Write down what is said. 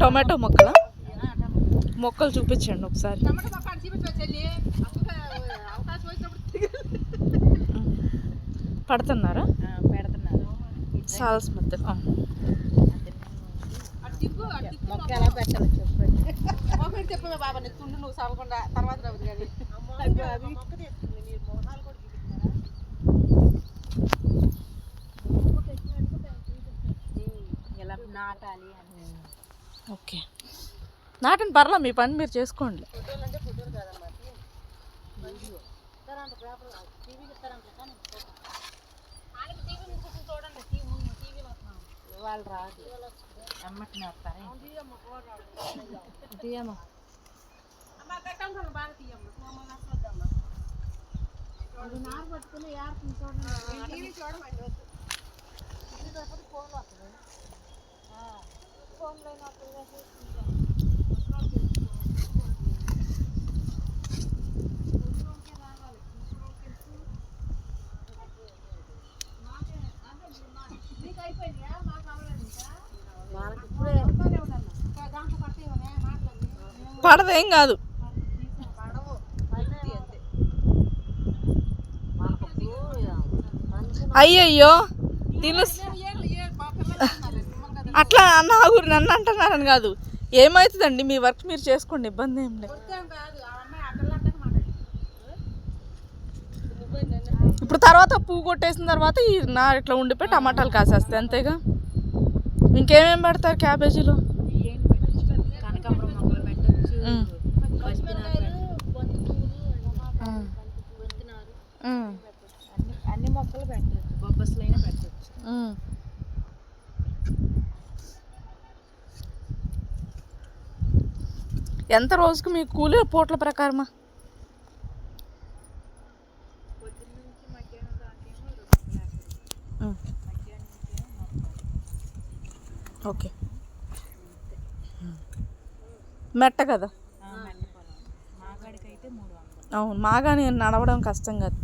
Tomato మొక్కలా? మొక్కలు చూపించండి ఒకసారి. పడుతున్నారా? పెడుతున్నారు. సాల్స్ మొక్క ఎలా పెట్టాలో చెప్పండి. మొక్క చెప్పవే బాబా నీకు తుండు నువ్వు తర్వాత రావద్దు కానీ. ఇలా నాటాలి అని. ఓకే. నాటని పర్లా మీ పని మీరు చేసుకోండి. వాళ్ళు రాదు అమ్మటిని వస్తారా ఇదేమో అమ్మ బాగా టీవీ చూడమండి వద్దు వాళ్ళకి ఇప్పుడే పడదేం కాదు. అయ్యయ్యో తిను. అట్లా నా ఊరు నన్ను అంటున్నారని కాదు. ఏమవుతుందండి మీ వర్క్ మీరు చేసుకోండి ఇబ్బంది ఏం లేదు. ఇప్పుడు తర్వాత పువ్వు కొట్టేసిన తర్వాత ఈ నా ఇట్లా ఉండిపోయి టమాటాలు కాసేస్తాయి అంతేగా? ఇంకేమేం పెడతారు క్యాబేజీలో? అన్ని మొక్కలు పెట్టచ్చు. బొబ్బస్లైనా పెట్టచ్చు. ఎంత రోజుకి మీ కూలి పూట్ల ప్రకారమా? ఓకే. మెట్ట కదా? అవును మాగా నేను నడవడం కష్టం కదా.